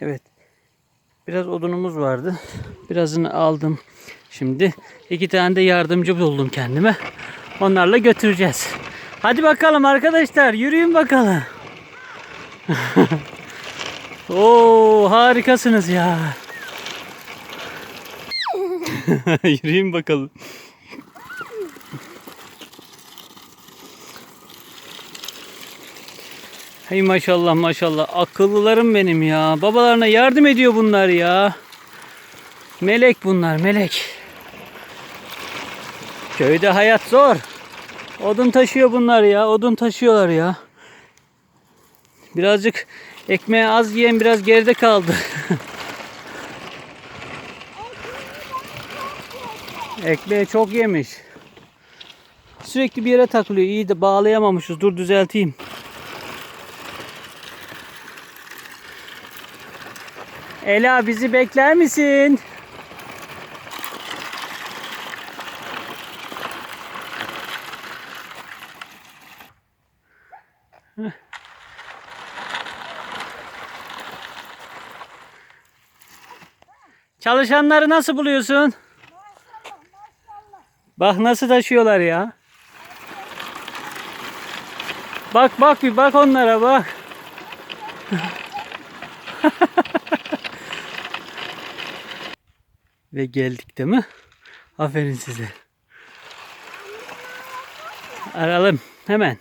Evet. Biraz odunumuz vardı. Birazını aldım. Şimdi iki tane de yardımcı buldum kendime. Onlarla götüreceğiz. Hadi bakalım arkadaşlar yürüyün bakalım. Oo harikasınız ya. yürüyün bakalım. Hey maşallah maşallah akıllılarım benim ya. Babalarına yardım ediyor bunlar ya. Melek bunlar melek. Köyde hayat zor. Odun taşıyor bunlar ya. Odun taşıyorlar ya. Birazcık ekmeği az yiyen biraz geride kaldı. Ekmeği çok yemiş. Sürekli bir yere takılıyor. İyi de bağlayamamışız. Dur düzelteyim. Ela bizi bekler misin? Çalışanları nasıl buluyorsun? Bak nasıl taşıyorlar ya. Bak bak bir bak onlara bak. Ve geldik değil mi? Aferin size. Aralım hemen.